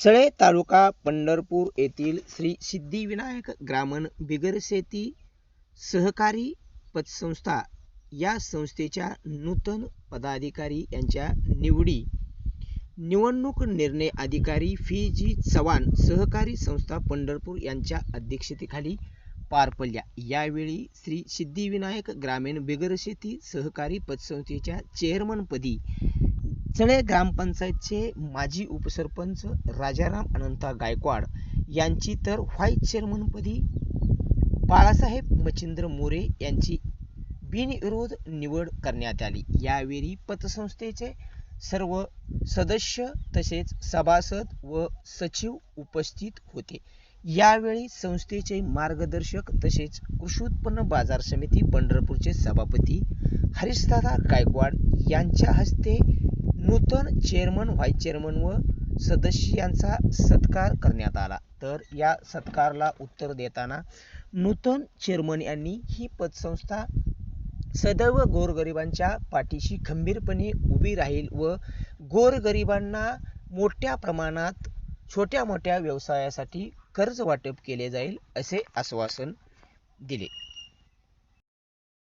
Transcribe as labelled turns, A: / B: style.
A: चळे तालुका पंढरपूर येथील श्री सिद्धिविनायक ग्रामण बिगरशेती सहकारी पतसंस्था या संस्थेच्या नूतन पदाधिकारी यांच्या निवडी. निवडणूक निर्णय अधिकारी फी जी चव्हाण सहकारी संस्था पंढरपूर यांच्या अध्यक्षतेखाली पार पडल्या. यावेळी श्री सिद्धिविनायक ग्रामीण बिगरशेती सहकारी पतसंस्थेच्या चेअरमनपदी चळे ग्रामपंचायतचे माजी उपसरपंच राजाराम अनंता गायकवाड यांची तर व्हाईस चेअरमनपदी बाळासाहेब मच्छिंद्र मोरे यांची बिनविरोध निवड करण्यात आली. यावेळी पतसंस्थेचे सर्व सदस्य तसेच सभासद व सचिव उपस्थित होते. यावेळी संस्थेचे मार्गदर्शक तसेच कृषी उत्पन्न बाजार समिती पंढरपूरचे सभापती हरीशदादा गायकवाड यांच्या हस्ते नूतन चेअरमन व्हाईस चेअरमन व सदस्यांचा सत्कार करण्यात आला. तर या सत्कारला उत्तर देताना नूतन चेअरमन यांनी ही पतसंस्था सदैव गोरगरिबांच्या पाठीशी खंबीरपणे उभी राहील व गोरगरिबांना मोठ्या प्रमाणात छोट्या मोठ्या व्यवसायासाठी कर्ज वाटप केले जाईल असे आश्वासन दिले.